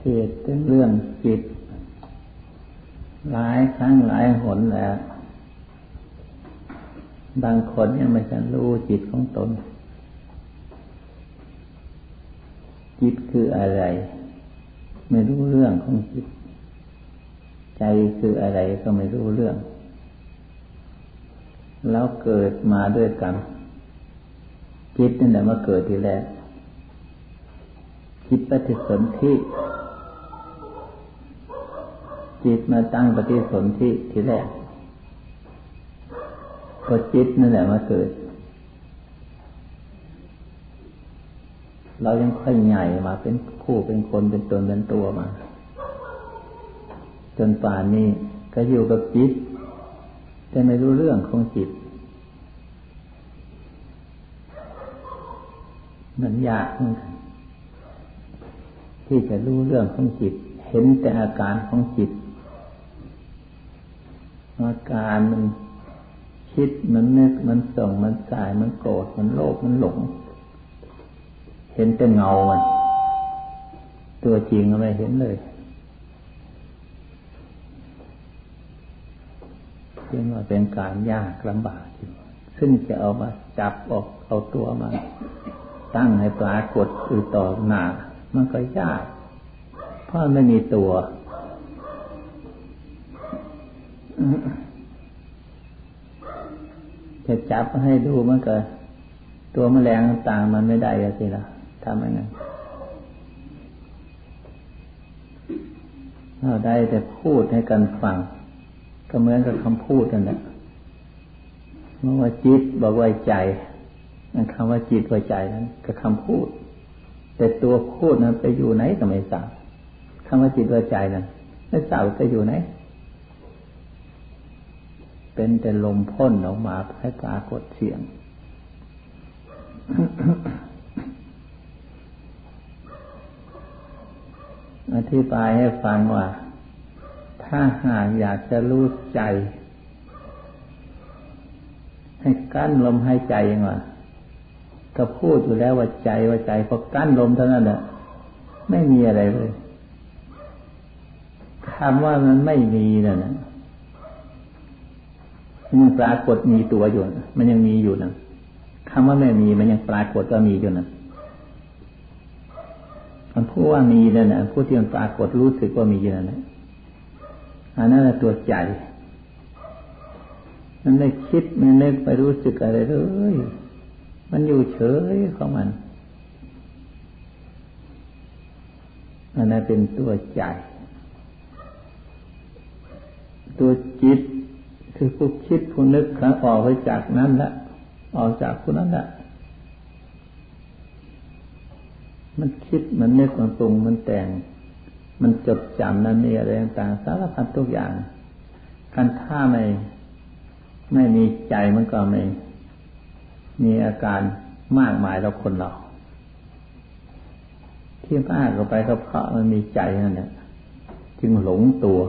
เทศเป็นเรื่องจิต หลายครั้งหลายหนแล้ว บางคนยังไม่ทันรู้จิตของตน จิตคืออะไร ไม่รู้เรื่องของจิต ใจคืออะไรก็ไม่รู้เรื่อง แล้วเกิดมาด้วยกันจิตนั่นแหละมาเกิดทีแรกจิตปฏิสนธิ จิตมาตั้งปฏิสนธิทีแรกก็จิตนั่นแหละมาเกิด เรายังค่อยใหญ่มาเป็นคู่เป็นคนเป็นตนเป็นตัวมา จนป่านนี้ก็อยู่กับจิตแต่ไม่รู้เรื่องของจิต มันยากเหมือนกันที่จะรู้เรื่องของจิต เห็นแต่อาการของจิต การมันคิดมันนึกมันส่งมันสายมันโกรธมันโลภมันหลง เห็นแต่เงามันตัวจริงอะไม่เห็นเลยจึงว่าเป็นการยากลำบากอยู่ซึ่งจะเอามาจับออกเอาตัวมา ตั้งให้ปรากฏอยู่ต่อหน้ามันก็ยาก เพราะไม่มีตัว จะจับให้ดูมันก็ ตัวแมลงต่างมันไม่ได้สิละทำยังไงเราได้แต่พูดให้กันฟัง ก็เหมือนกับคำพูดนั่นแหละเมื่อว่าจิตบอกว่าใจนั่นคำว่าจิตว่าใจนั้นก็คำพูด แต่ตัวพูดนั้นไปอยู่ไหนก็ไม่ทราบคำว่าจิตว่าใจนั้นไม่ทราบไปอยู่ไหน เป็นแต่ลมพ่นออกมาให้ปรากฏเสียง อธิบายให้ฟังว่า ถ้าหากอยากจะรู้ใจ ให้กั้นลมหายใจยังว่าก็พูดอยู่แล้วว่าใจว่าใจพอกั้นลมเท่านั้นแหละไม่มีอะไรเลยคำว่ามันไม่มีนั่นนะ มันปรากฏมีตัวอยู่มันยังมีอยู่นะคำว่าไม่มีมันยังปรากฏว่ามีอยู่นะมันพูดว่ามีนั่นนะพูดที่มันปรากฏรู้สึกว่ามีอยู่นั่นนะอันนั้นตัวใจมันไม่คิดไม่นึกไปรู้สึกอะไรเลยมันอยู่เฉยของมันอันนั้นเป็นตัวใจ ตัวจิต คือผู้คิดผู้นึกครั้งออกไปจากนั้นละออกจากผู้นั้นละมันคิดมันนึกมันปรุงมันแต่ง มันจดจำนั่นนี่อะไรต่างสารพัดทุกอย่างการถ้าไม่ไม่มีใจมันก็ไม่มีอาการมากมายเราคนเราที่มากก็ไปก็เพราะมันมีใจนั่นแหละจึงหลงตัว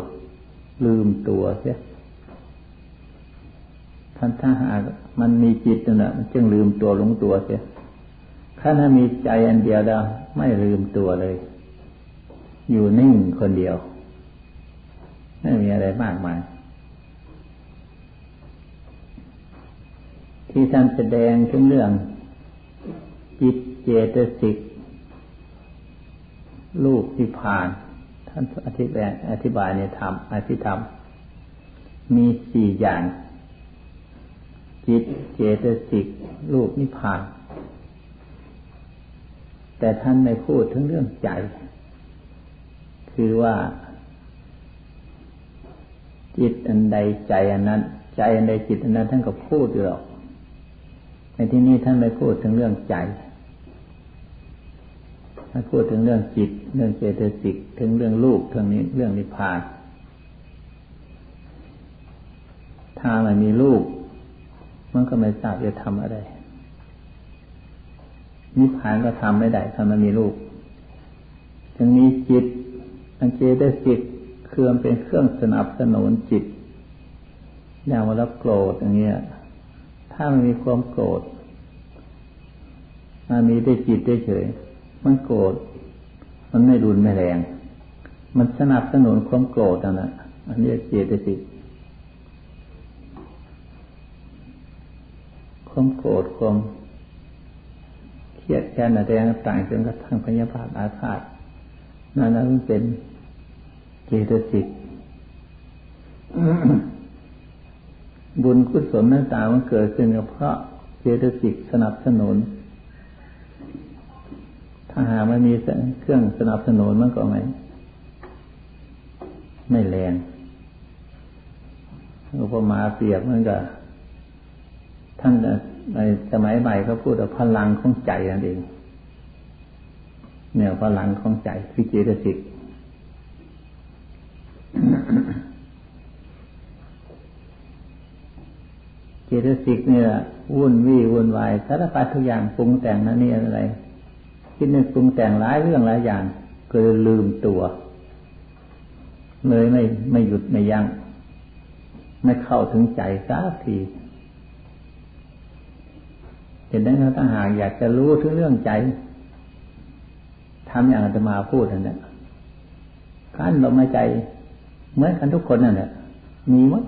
ลืมตัวเสีย ท่านถ้าหากมันมีจิตนั่นแหละมันจึงลืมตัวหลงตัวเสียถ้าถ้ามีใจอันเดียวแล้วไม่ลืมตัวเลย อยู่นิ่งคนเดียว ไม่มีอะไรมากมาย ที่ท่านแสดงถึงเรื่องจิตเจตสิกลูกที่ผ่าน ท่านอธิบายอธิบายในธรรมอธิธรรม มีสี่อย่าง จิตเจตสิกรูปนิพพาน แต่ท่านไม่พูดถึงเรื่องใจ คือว่า จิตอันใดใจอันนั้น ใจอันใดจิตอันนั้นท่านก็พูดอยู่หรอกในที่นี้ท่านไม่พูดถึงเรื่องใจท่านพูดถึงเรื่องจิต เรื่องเจตสิกถึงเรื่องรูปเรื่องนี้เรื่องนิพพาน ถ้ามันมีรูป มันก็ไม่ทราบจะทำอะไรนิพพานก็ทำไม่ได้ถ้ามันมีรูปยังมีจิตอันเจตสิกเครื่องเป็นเครื่องสนับสนุนจิตอย่างว่าเราโกรธอย่างเงี้ย ถ้ามันมีความโกรธมันมีได้จิตได้เฉย มันโกรธ มันไม่รุนไม่แรง มันสนับสนุนความโกรธนั่นแหละอันนี้เจตสิก ความโกรธความเครียดแค้นอะไรต่างๆจนกระทั่งพยาบาทอาฆาตนั่นนั้นเป็นเจตสิกบุญกุศลต่างมันเกิดขึ้นเพราะเจตสิกสนับสนุน ถ้าหาไม่มีเครื่องสนับสนุนมันก็ไม่ไม่แรงอุปมาเปรียบมันก็ ท่านในสมัยใหม่เขาพูดว่าพลังของใจนั่นเองเนี่ยพลังของใจคือเจตสิกเจตสิกเนี่ยวุ่นวี่วุ่นวายสารพัดทุกอย่างปรุงแต่งนั่นนี่อะไรคิดนึกปรุงแต่งหลายเรื่องหลายอย่างก็เลยลืมตัว เลยไม่ไม่หยุดไม่ยัง้งไม่เข้าถึงใจสักที เห็นได้ถ้าหากอยากจะรู้ถึงเรื่องใจทำอย่างอาตมาพูดนั่นแหละการลมหายใจเหมือนกันทุกคนนั่นแหละมีมั้ย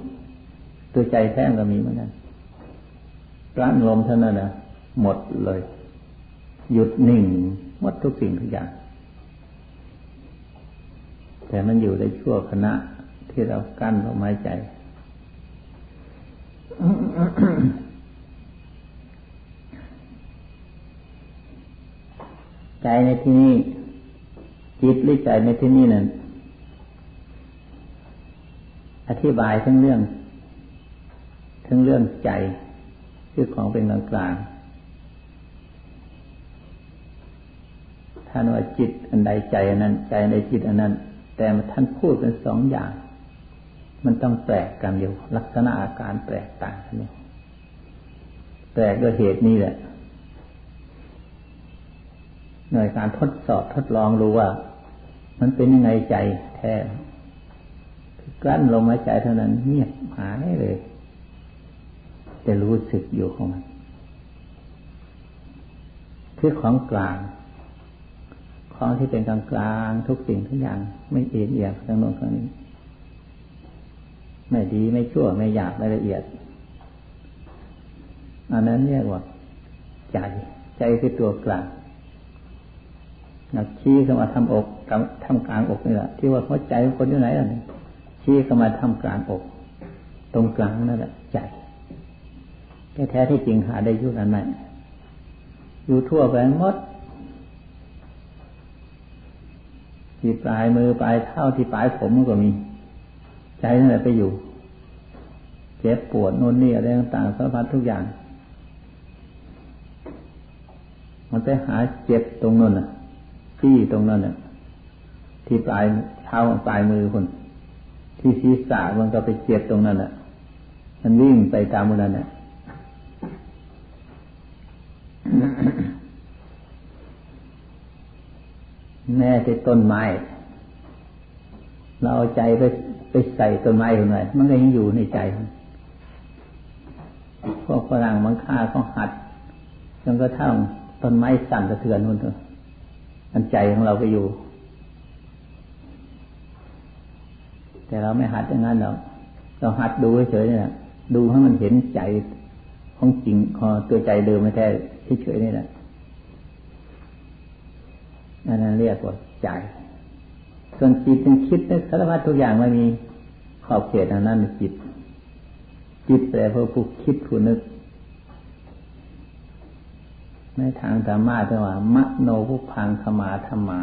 ตัวใจแท้งก็มีเหมือนกันการลมเท่านั้นนะหมดเลย หยุดหนิ่งหมดทุกสิ่งทุกอย่าง แต่มันอยู่ในชั่วขณะที่เรากั้นลมหายใจ ใจในที่นี้จิตหรือใจในที่นี้นั้นอธิบายทั้งเรื่อง ทั้งเรื่องใจคือของเป็นกลางกลางท่านว่าจิตอันใดใจอันนั้น ใจในจิตอันนั้น แต่ท่านพูดเป็นสองอย่าง มันต้องแปลกกันอยู่ลักษณะอาการแปลกต่างกันอยู่แปลกด้วยเหตุนี้แหละ หน่วยการทดสอบทดลองรู้ว่า มันเป็นยังไงใจแท้กลั้นลมหายใจเท่านั้นเงียบหายเลยจะรู้สึกอยู่ของมันคือของกลาง ของที่เป็นกลางกลางทุกสิ่งทุกอย่าง ไม่เอียดเอียงทั้งโน้นทั้งนี้ ไม่ดีไม่ชั่วไม่หยาบไม่ละเอียด อันนั้นเรียกว่า ใจ ใจคือตัวกลาง นักชี้เข้ามาทำอกทำกลางอกนี่แหละที่ว่าหัวใจคนอยู่ไหนล่ะชี้เข้ามาทำกลางอก ตรงกลางนั่นแหละใจแท้ที่จริงหาได้ยุ่อันไหนอยู่ทั่วไปหมดที่ปลายมือปลายเท้าที่ปลายผมก็มี ใจนั่นแหละไปอยู่ เจ็บปวดโน่นนี่อะไรต่างๆสารพัดทุกอย่าง มันไปหาเจ็บตรงนั้นน่ะ ที่ตรงนั้นน่ะ ที่ปลายเท้าปลายมือคนที่ศีรษะมันก็ไปเจ็บตรงนั้นน่ะ มันวิ่งไปตามมันนั่นน่ะแม่ที่ต้นไม้ เราเอาใจไปไปใส่ต้นไม้คนไหนมันก็ยังอยู่ในใจพวกฝรั่งมันฆ่าเขาหัดจนกระทั่งต้นไม้สั่นสะเทือนนู่นเถอะ อันใจของเราไปอยู่ แต่เราไม่หัดอย่างนั้นหรอกเราหัดดูเฉยๆนี่ยดูให้มันเห็นใจของจริงของตัวใจเดิมไม่แท้เฉยๆนี่แหละนั่นเรียกว่าใจ ส่วนจิตเป็นคิดในสารพัดทุกอย่างไม่มีขอบเขตทางนั้นจิต จิตแปลว่าผู้คิดผู้นึก ในทางธรรมะจะว่ามโนภุพังขมาธรรมา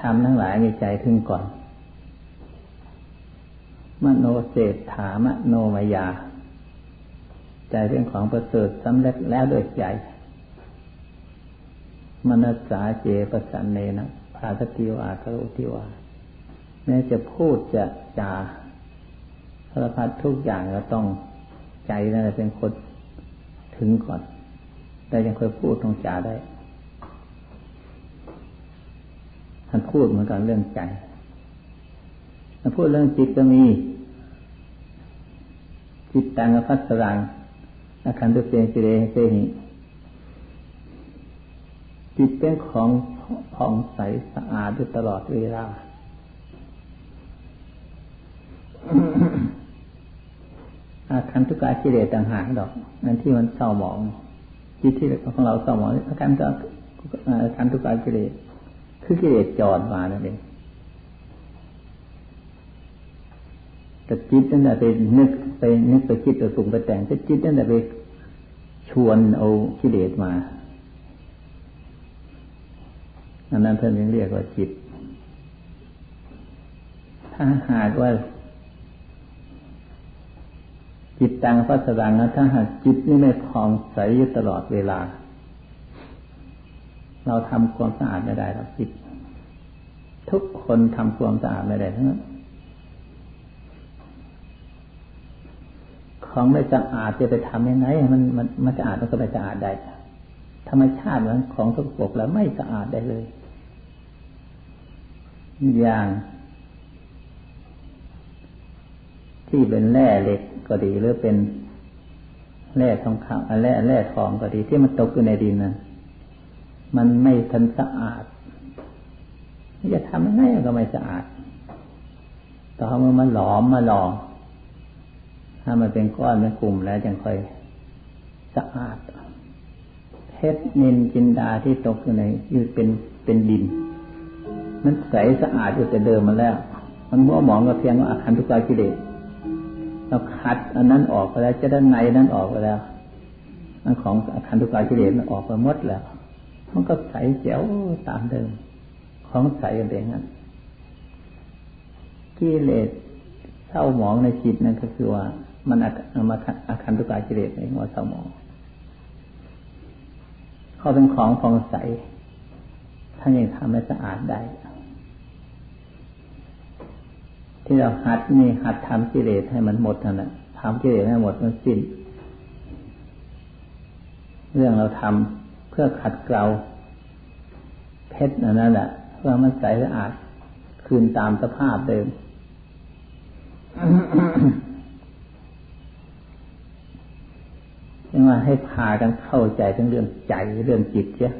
ทำทั้งหลายมีใจถึงก่อน มโนเศรษฐามโนมายา ใจเป็นของประเสริฐสำเร็จแล้วด้วยใจ มนัสสาเจปสันเนนะภาสติวาครุติวาแม้จะพูดจะจาสารพัดทุกอย่างก็ต้องใจนั่นเป็นคนถึงก่อน แต่ยังเคยพูดตรงจาได้ ท่านพูดเหมือนกันเรื่องใจท่านพูดเรื่องจิตก็มี จิตตังพัสรังอาคันตุเปนสิเรเสหิจิตเป็นของผ่องใสสะอาดอยู่ตลอดเวลาอาคันทุกากิเลสต่างหากดอก นั่นที่มันเศร้าหมอง จิตที่ของเราเศร้าหมองอาการก็อาคันทุกากิเลสคือกิเลสจอดมานั่นเองแต่จิตนั่นแหละไปนึกไปนึกไปคิดไปปรุงไปแต่งแต่จิตนั่นแหละไปชวนเอากิเลสมาอันนั้นท่านยังเรียกว่าจิต ถ้าหากว่า จิตตังพัสดังนะถ้าหากจิตนี่ไม่พองใสอยู่ตลอดเวลา เราทำความสะอาดไม่ได้หรอกจิต ทุกคนทำความสะอาดไม่ได้ทั้งนั้นของไม่สะอาดจะไปทำยังไงมันมันมันสะอาดมันก็ไม่สะอาดได้ธรรมชาติมันของสกปรกแล้วไม่สะอาดได้เลย อย่าง ที่เป็นแร่เหล็กก็ดีหรือเป็นแร่ทองคำแร่แร่ทองก็ดีที่มันตกอยู่ในดินนั้นมันไม่ทันสะอาดจะทำยังไงก็ไม่สะอาด ต่อเมื่อมันหลอมมาหลอมถ้ามันเป็นก้อนเป็นกลุ่มแล้วจึงค่อยสะอาดเพชรนินจินดาที่ตกอยู่ในอยู่เป็นเป็นดิน มันใสสะอาดอยู่แต่เดิมมาแล้ว มันมัวหมองก็เพียงว่าอาคารทุกข์กิเลส เราคัดอันนั้นออกไปแล้วจะด้านในนั้นออกไปแล้วอันของอาคารทุกข์กิเลสมันออกไปหมดแล้วมันก็ใสเจ๋วตามเดิม ของใสกันเองนั้นกิเลสเศร้าหมองในจิตนั่นก็คือว่า มันอามาอาคันตุกาจิเรตเองว่าสมองเขาเป็นของฟองใสท่านยังทำให้สะอาดได้ ที่เราหัดนี่หัดทำกิเลสให้มันหมดนั่นแหละทำกิเลสให้หมดมันสิ้น เรื่องเราทำเพื่อขัดเกลาเพชรนั่นแหละเพื่อมันใสสะอาดคืนตามสภาพเดิมยังว่าให้พากันเข้าใจทั้งเรื่องใจเรื่องจิตเชีย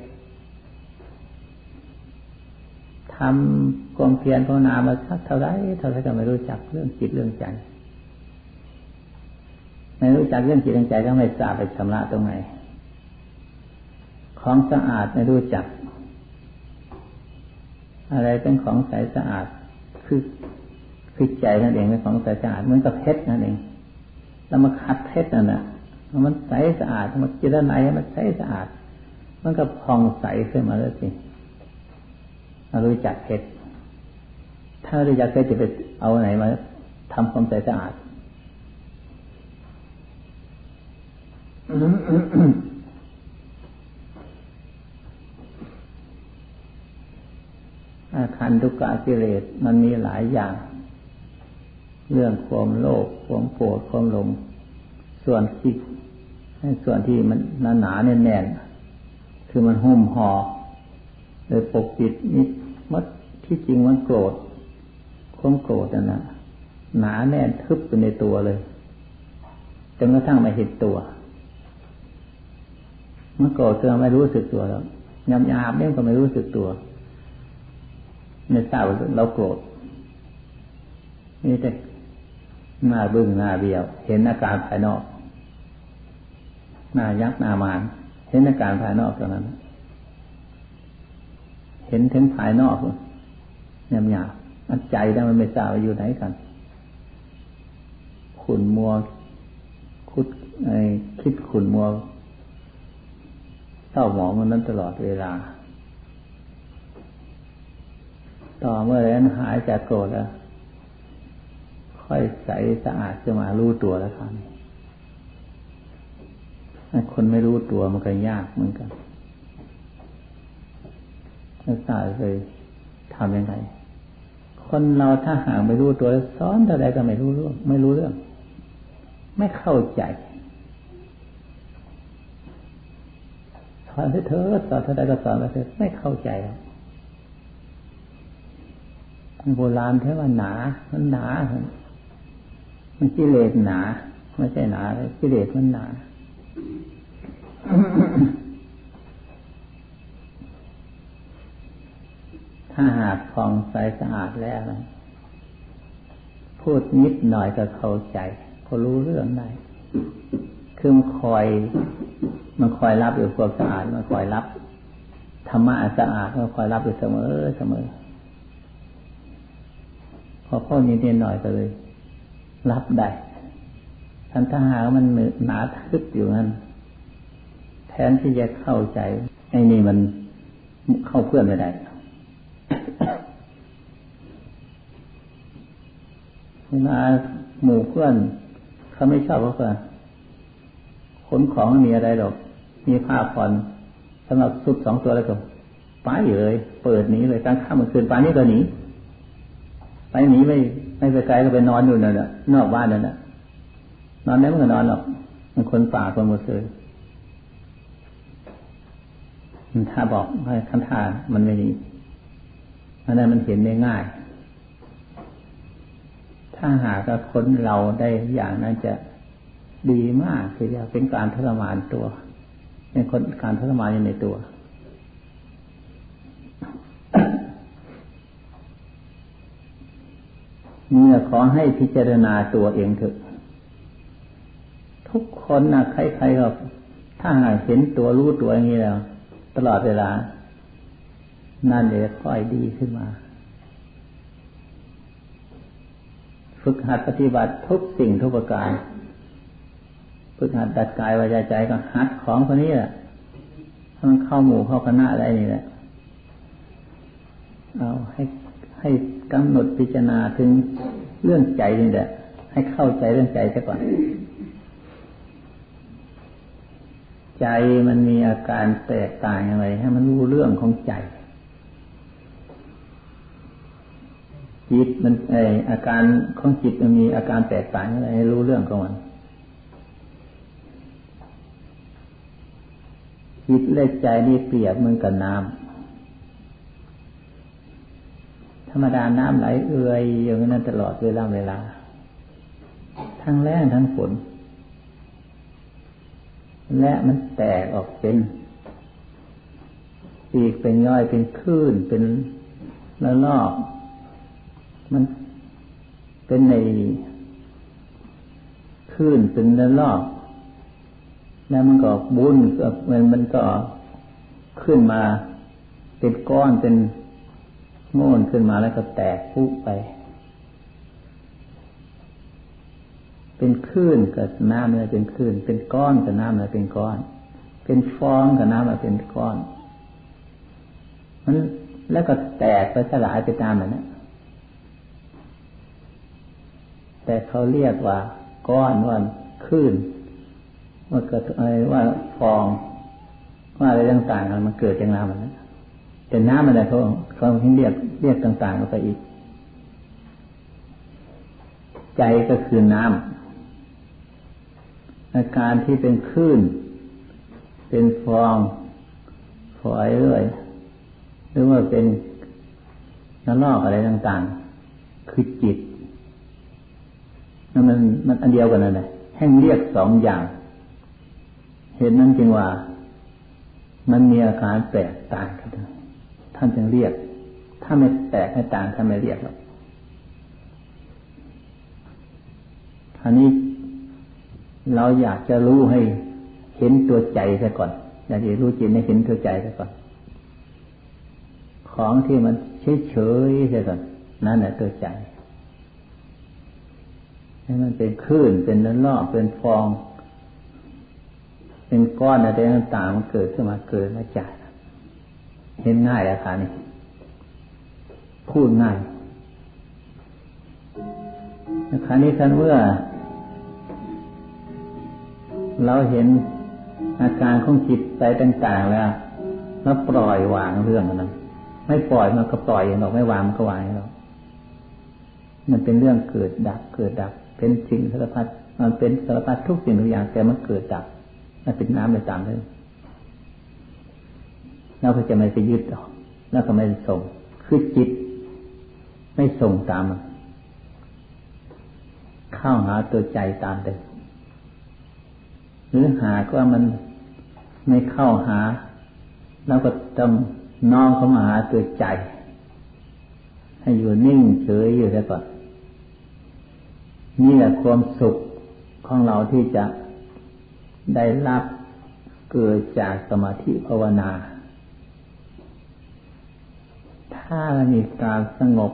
ทำความเพียรภาวนามาสักเท่าไรเท่าไรก็ไม่รู้จักเรื่องจิตเรื่องใจไม่รู้จักเรื่องจิตเรื่องใจก็ไม่ทราบไปชำระตรงไหนของสะอาดไม่รู้จัก อะไรเป็นของใสสะอาดคือคือใจนั่นเองเป็นของใสสะอาดเหมือนกับเพชรนั่นเองเรามาคัดเพชรนั่นแหละมันใสสะอาดมันจิตไหนมันใสสะอาด มันก็พองใสขึ้นมาแล้วสิ รารู้จักเพชรถ้ารู้จักเพชรจะไปเอาไหนมาทำความใสสะอาดอาคันทุกกะกิเลสมันมีหลายอย่าง เรื่องความโลภความโกรธความหลง ส่วนที่ส่วนที่มันหนาหนาแน่นแน่นคือมันหุ้มห่อเลยปกปิดนิด มัดที่จริงมันโกรธความโกรธนั่นนะหนาแน่นทึบไปในตัวเลยจนกระทั่งไม่เห็นตัวเมื่อโกรธคือไม่รู้สึกตัวแล้วยำยาบเนี่ยก็ไม่รู้สึกตัวในทราบเราโกรธนี่แต่หน้าบึ้งหน้าเบี้ยว เห็นอาการภายนอกหน้ายักหน้ามาน เห็นอาการภายนอกเท่านั้น เห็นถึงภายนอกเนี่ยหยาบอันใจได้วมันไม่ทราบอยู่ไหนกันขุนมัวคุดไอ้คิดขุนมัวเศร้าหมองมันนั้นตลอดเวลา ต่อเมื่อไรนั้นหายจากโกรธแล้วค่อยใสสะอาดจะมารู้ตัวแล้วครับคนไม่รู้ตัวมันก็ยากเหมือนกัน นักศึกษาเคยทำยังไง คนเราถ้าหากไม่รู้ตัวสอนเท่าใดก็ไม่รู้เรื่อง ไม่รู้เรื่อง ไม่เข้าใจสอนเถอะสอนเท่าใดก็สอนไปเถอะไม่เข้าใจโบราณเท่ว่าหนา มันหนา มันกิเลสหนา ไม่ใช่หนาเลยกิเลสมันหนา ถ้าหากฟองใสสะอาดแล้วนะพูดนิดหน่อยก็เข้าใจ ก็รู้เรื่องได้คือมันคอย มันคอยรับอยู่ความสะอาด มันคอยรับธรรมะสะอาดมันคอยรับอยู่เสมอเสมอ พอพ่อนิดหน่อยก็เลย รับได้ทันถ้าหามันหนาทึบอยู่นั้นแทนที่จะเข้าใจไอ้นี่มันเข้าเพื่อนไม่ได้ มาหมู่เพื่อนเขาไม่ชอบเขาเพื่อนขนของไม่มีอะไรหรอก มีผ้าผ่อนสำหรับสุดสองตัวแล้วก็ไปเลย เปิดหนีเลยกลางค่ำกลางคืนไปนี่ก็หนีไปหนีไม่ไม่ไปไกลก็ไปนอนอยู่นั่นแหละนอกบ้านนั่นแหละนอนได้มันก็นอนหรอกมันคนป่าคนหมดเลยถ้าบอกให้คันท่ามันไม่ดี อันนั้นมันเห็นได้ง่าย ถ้าหากคนเราได้อย่างนั้นจะดีมากคือจะเป็นการทรมานตัวเป็นคนการทรมานอยู่ในตัว เนี่ยขอให้พิจารณาตัวเองเถอะ ทุกคนนะใครๆก็ถ้าหากเห็นตัวรู้ตัวอย่างนี้แล้ว ตลอดเวลา นั่นเลยค่อยดีขึ้นมา ฝึกหัดปฏิบัติทุกสิ่งทุกประการ ฝึกหัดดัดกายวาจาใจก็หัดของคนนี้แหละถ้ามันเข้าหมู่เข้าคณะอะไรนี่แหละ เอาให้ให้กำหนดพิจารณาถึงเรื่องใจนี่แหละ ให้เข้าใจเรื่องใจซะก่อน ใจมันมีอาการแตกต่างอย่างไรให้มันรู้เรื่องของใจ จิตมันไออาการของจิตมันมีอาการแตกต่างอะไรให้รู้เรื่องของมันจิตและใจนี่เปรียบเหมือนกับน้ำธรรมดาน้ำไหลเอื่อยอย่างนั้นตลอดเวลาเวลา ทั้งแรงทั้งฝนและมันแตกออกเป็นปีกเป็นย่อยเป็นคลื่นเป็นละลอก มันเป็นในคลื่นเป็นละลอก แล้วมันก็บุญมันมันก็ขึ้นมาเป็นก้อนเป็นโง่นขึ้นมาแล้วก็แตกพุไป เป็นคลื่นกับน้ำเลยเป็นคลื่น เป็นก้อนกับน้ำเลยเป็นก้อน เป็นฟองกับน้ำเลยเป็นก้อนมันแล้วก็แตกไปสลายไปตามมันนะ แต่เขาเรียกว่า ก้อนว่าคลื่นว่าเกิดอะไรว่าฟองว่าอะไรต่างๆมันเกิดจากน้ำมันนะแต่น้ำมันอะไรเขาเขาเรียกเรียกต่างๆออกไปอีก ใจก็คือน้ำอาการที่เป็นคลื่น เป็นฟองฝอยเรื่อยหรือว่าเป็นน้ำลอกอะไรต่างๆ คือจิต มันมันอันเดียวกันนั่นแหละแห่งเรียกสองอย่าง เห็นนั้นจึงว่า มันมีอาการแตกต่างกันท่านจึงเรียก ถ้าไม่แตกไม่ต่างท่านไม่เรียกหรอกอันนี้เราอยากจะรู้ให้เห็นตัวใจซะก่อน อยากจะรู้จิตให้เห็นตัวใจซะก่อน ของที่มันเฉยๆซะก่อนนั่นแหละตัวใจ ให้มันเป็นคลื่นเป็นน้ำลอกเป็นฟอง เป็นก้อนอะไรต่างๆมันเกิดขึ้นมาเกิดมาจากเห็นง่ายอะค่ะนี่พูดง่ายคราวนี้ท่านเมื่อ เราเห็นอาการของจิตใจต่าง ๆ แล้วแล้วปล่อยวางเรื่องนั้นไม่ปล่อยมันก็ปล่อยเองหรอกไม่วางมันก็วางหรอก มันเป็นเรื่องเกิดดับเกิดดับ เป็นสิ่งสารพัดมันเป็นสารพัดทุกสิ่งทุกอย่างแต่มันเกิดดับมันเป็นน้ำไปตามเลยเราก็จะไม่ไปยึดหรอกแล้วก็ไม่ส่งคือจิต ไม่ส่งตามมันเข้าหาตัวใจตามเดิมหรือหากว่ามันไม่เข้าหาเราก็ต้องน้อมเข้ามาหาตัวใจ ให้อยู่นิ่งเฉยอยู่แล้วก่อน นี่แหละความสุขของเราที่จะได้รับเกิดจากสมาธิภาวนา ถ้ามีการสงบ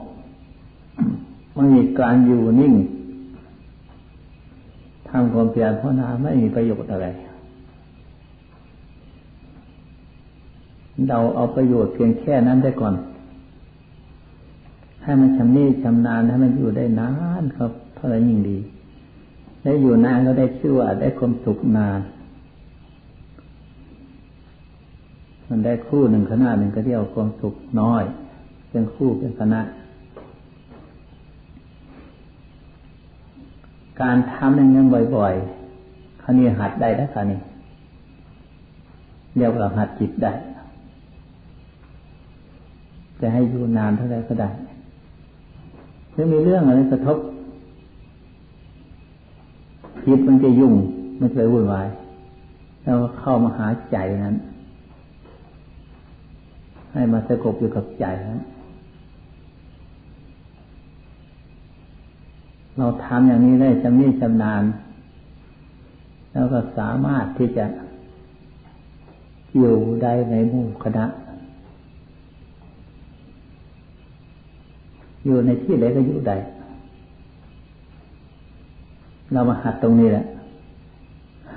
ไม่มีการอยู่นิ่งทำความเพียรภาวนาไม่มีประโยชน์อะไร เราเอาประโยชน์เพียงแค่นั้นได้ก่อน ให้มันชำนิชำนาญให้มันอยู่ได้นานครับ เท่าไรยิ่งดี ได้อยู่นานก็ได้ชื่อว่าได้ความสุขนาน มันได้คู่หนึ่งขนาดหนึ่งก็เรียกความสุขน้อย เป็นคู่เป็นคณะ การทำอย่างนี้บ่อยๆคราวนี้หัดได้แล้วคราวนี้เรียกว่าหัดจิตได้จะให้อยู่นานเท่าไรก็ได้ถ้ามีเรื่องอะไรกระทบ จิตมันจะยุ่งมันจะวุ่นวายแล้วเข้ามาหาใจนั้น ให้มาสงบอยู่กับใจนั้นเราทำอย่างนี้ได้จำนี้จำนานแล้วก็สามารถที่จะอยู่ได้ในหมู่คณะ อยู่ในที่ไหนก็อยู่ได้ เรามาหัดตรงนี้แหละ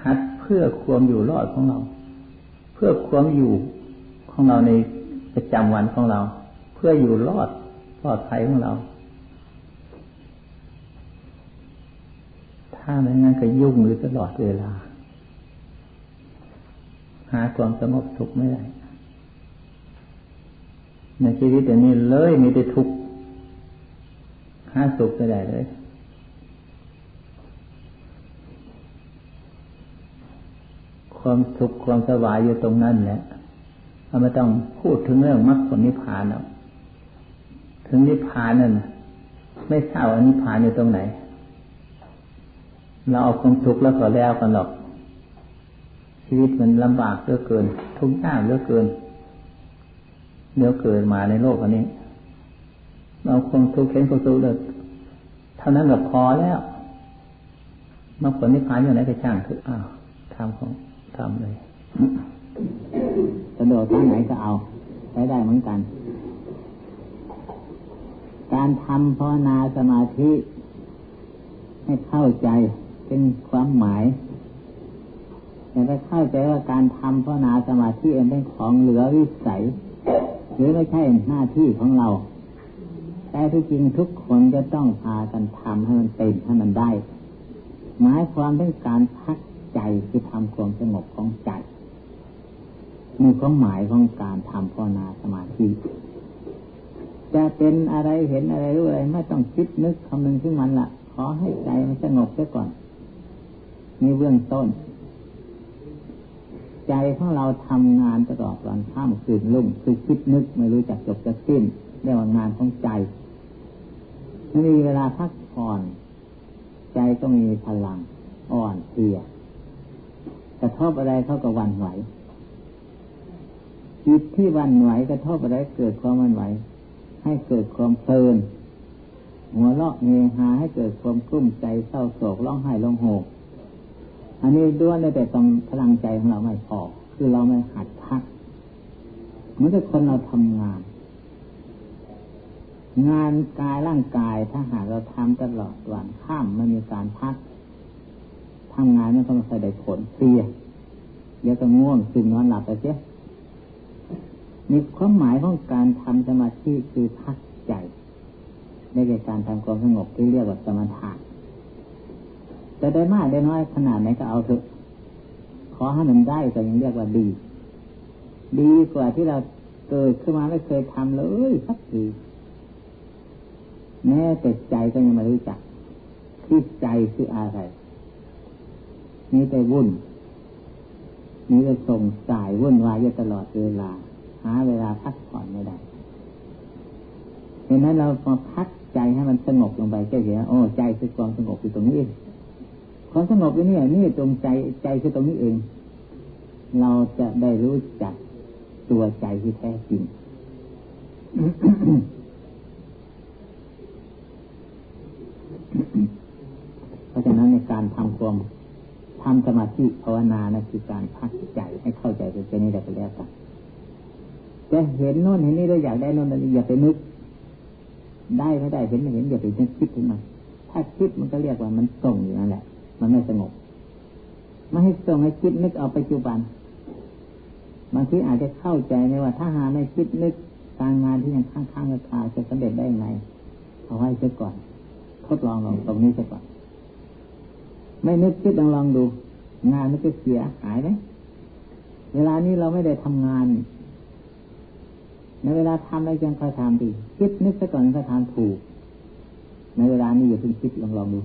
หัดเพื่อความอยู่รอดของเรา เพื่อความอยู่ของเราในประจำวันของเรา เพื่ออยู่รอดปลอดภัยของเรา ถ้าไม่งั้นก็ยุ่งอยู่ตลอดเวลา หาความสงบสุขไม่ได้ในชีวิตอันนี้เลยมีแต่ทุกข์หาสุขไม่ได้เลย ความสุขความสบายอยู่ตรงนั้นแหละเราไม่ต้องพูดถึงเรื่องมรรคผลนิพพานแล้วถึงนิพพานนั่นไม่ทราบว่านิพพานอยู่ตรงไหน เราเอาความทุกข์แล้วก็แล้วกันหรอก ชีวิตมันลำบากเหลือเกิน ทุกข์ยากเหลือเกินเนื้อเกิดมาในโลกอันนี้ เราความทุกข์เข็นความทุกข์เลยเท่านั้นก็พอแล้วมาผลนิพพานอยู่ไหนก็ช่างคืออ้าวทำของ ทำเลยสะดวกทางไหนก็เอาใช้ได้เหมือนกัน การทำภาวนาสมาธิให้เข้าใจเป็นความหมายแต่ถ้าเข้าใจว่าการทำภาวนาสมาธิเองเป็นของเหลือวิสัย หรือไม่ใช่หน้าที่ของเรา แต่ที่จริงทุกคนจะต้องพากันทำให้มันเต็มให้มันได้ หมายความเป็นการพัก คือทำความสงบของใจมีความหมายของการทำภาวนาสมาธิจะเป็นอะไรเห็นอะไรรู้อะไรไม่ต้องคิดนึกคำนึงขึ้นมันละขอให้ใจมันสงบซะก่อนนี่เบื้องต้น ใจของเราทำงานตลอดวันข้ามคืนลุ่มคือคิดนึกไม่รู้จักจบจะสิ้นเรียกว่างานของใจไม่มีเวลาพักผ่อน ใจก็มีพลังอ่อนเพลีย กระทบอะไรเขาก็วันไหวจิตที่วันไหวกระทบอะไรเกิดความวันไหว ให้เกิดความเพลินหัวเราะเฮฮาให้เกิดความกลุ้มใจเศร้าโศกร้องไห้ร้องโหกอันนี้ด้วนแต่ต้องพลังใจของเราไม่พอคือเราไม่หัดพักเหมือนกับคนเราทำงาน งานกายร่างกายถ้าหากเราทำตลอดวันข้ามไม่มีการพัก ทำงานมันก็ไม่ค่อยได้ผลเสียเดี๋ยวก็ง่วงซึมนอนหลับไปเสียมีความหมายของการทำสมาธิคือพักใจในการทำความสงบที่เรียกว่าสมถะจะได้มากได้น้อยขนาดไหนก็เอาเถอะขอให้มันได้ก็ยังเรียกว่าดี ดีกว่าที่เราเกิดขึ้นมาไม่เคยทำเลยสักทีแม้แต่ใจก็ยังไม่รู้จักที่ใจคืออะไร มีแต่วุ่น มีแต่ส่งสายวุ่นวายอยู่ตลอดเวลา หาเวลาพักผ่อนไม่ได้เห็นนั้นเราพอพักใจให้มันสงบลงไปแค่เสียโอ้ใจคือความสงบอยู่ตรงนี้ความสงบอยู่นี่นี่ตรงใจใจคือตรงนี้เอง เราจะได้รู้จักตัวใจที่แท้จริงเพราะฉะนั้นในการทำความ ทำสมาธิภาวนานะคือการพักใจให้เข้าใจเป็นนี้ได้ไปแล้วกันจะเห็นโน่นเห็นนี่เราอยากได้โน่นนี่อย่าไปนึก ได้ไม่ได้เห็นไม่เห็นอย่าไปนึกคิดถึงมันถ้าคิดมันก็เรียกว่ามันส่งอยู่นั่นแหละ มันไม่สงบไม่ให้ส่งให้คิดนึกเอาปัจจุบันบางทีอาจจะเข้าใจในว่า ถ้าหาไม่คิดนึกการงานที่ยังค้างค้าคาจะสำเร็จได้ไงเอาไว้เสียก่อน ทดลองลองตรงนี้เสียก่อน ไม่นึกคิดลองลองดู งานมันจะเสียหายไหมเวลานี้เราไม่ได้ทำงานในเวลาทำอะไรยังค่อยทำดีคิดนึกซะก่อนค่อยทำถูก ในเวลานี้อย่าเพิ่งคิดลองลองดู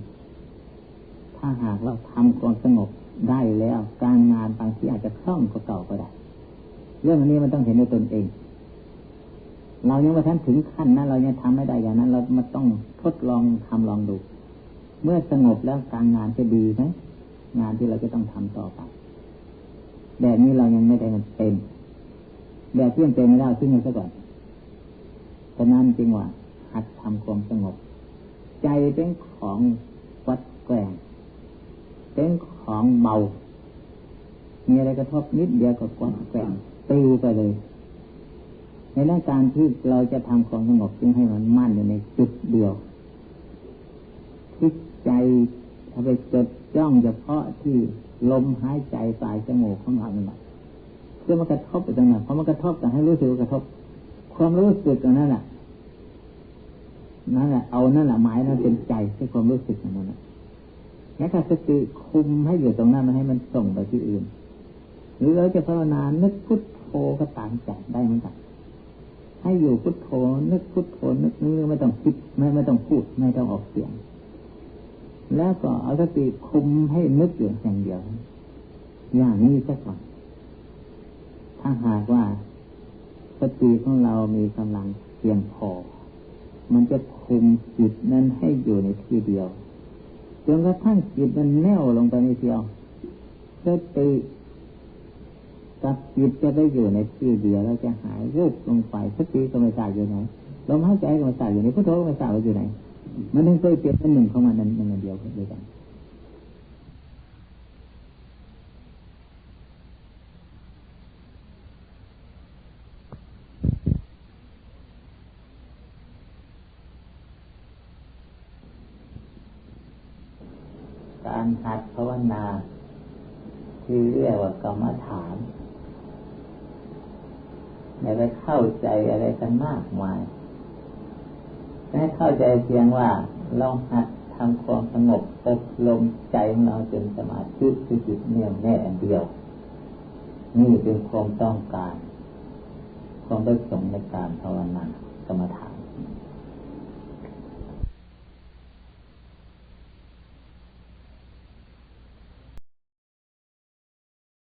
ถ้าหากเราทำความสงบได้แล้ว การงานบางทีอาจจะคล่องกว่าเก่าก็ได้ เรื่องนี้มันต้องเห็นด้วยตนเอง เรายังไม่ทันถึงขั้นนั้นเรายังทำไม่ได้อย่างนั้น เรามาต้องทดลองทำลองดู เมื่อสงบแล้วการงานจะดีไหมงานที่เราจะต้องทำต่อไปแบบนี้เรายังไม่ได้มันเต็มแบบที่ยังเต็มไม่ได้ทิ้งมันซะก่อนฉะนั้นจริงว่าหัดทำความสงบ ใจเป็นของวัดแกงเป็นของเบา มีอะไรกระทบนิดเดียวก็กวัดแกงตีไปเลยในเรื่องการที่เราจะทำความสงบจึงให้มันมั่นอยู่ในจุดเดียว ใจเอาไปจดจ้องเฉพาะที่ลมหายใจปลายจมูกของเราเนี่ยเพื่อมันกระทบไปตรงนั้นพอมันกระทบแต่ให้รู้สึกกระทบ ความรู้สึกตรงนั้นแหละนั่นแหละเอานั่นแหละหมายนั้นเป็นใจที่ความรู้สึกอย่างนั้นแล้วก็สติคุมให้อยู่ตรงนั้นไม่ให้มันส่งไปที่อื่น หรือเราจะภาวนานึกพุทโธก็ตามใจได้เหมือนกันให้อยู่พุทโธนึกพุทโธนึกนึกไม่ต้องคิดไม่ไม่ต้องพูดไม่ต้องออกเสียง แล้วก็เอาสติคุมให้นึกอยู่อย่างเดียว อย่างนี้สักก่อนถ้าหากว่าสติของเรามีกำลังเพียงพอ มันจะคุมจิตนั้นให้อยู่ในที่เดียวจนกระทั่งจิตมันแน่วลงไปในเดียวสติกับจิตจะได้อยู่ในที่เดียวแล้วจะหายรูปลงไปสติก็ไม่ทราบอยู่ไหนลมหายใจก็ไม่ทราบอยู่ไหนพุทโธก็ไม่ทราบอยู่ไหน มันถึงเคยเปลี่ยนเป็นหนึ่งของมันนั้นมันเดียวด้วยกันการหัดภาวนาที่เรียกว่ากรรมฐานอย่าไปเข้าใจอะไรกันมากมาย ให้เข้าใจเพียงว่าลองหัดทำความสงบอบลมใจของเราจนสมาธิคือจิตเนียแน่เดียว นี่เป็นความต้องการ ความประสงค์ในการภาวนากรรมฐาน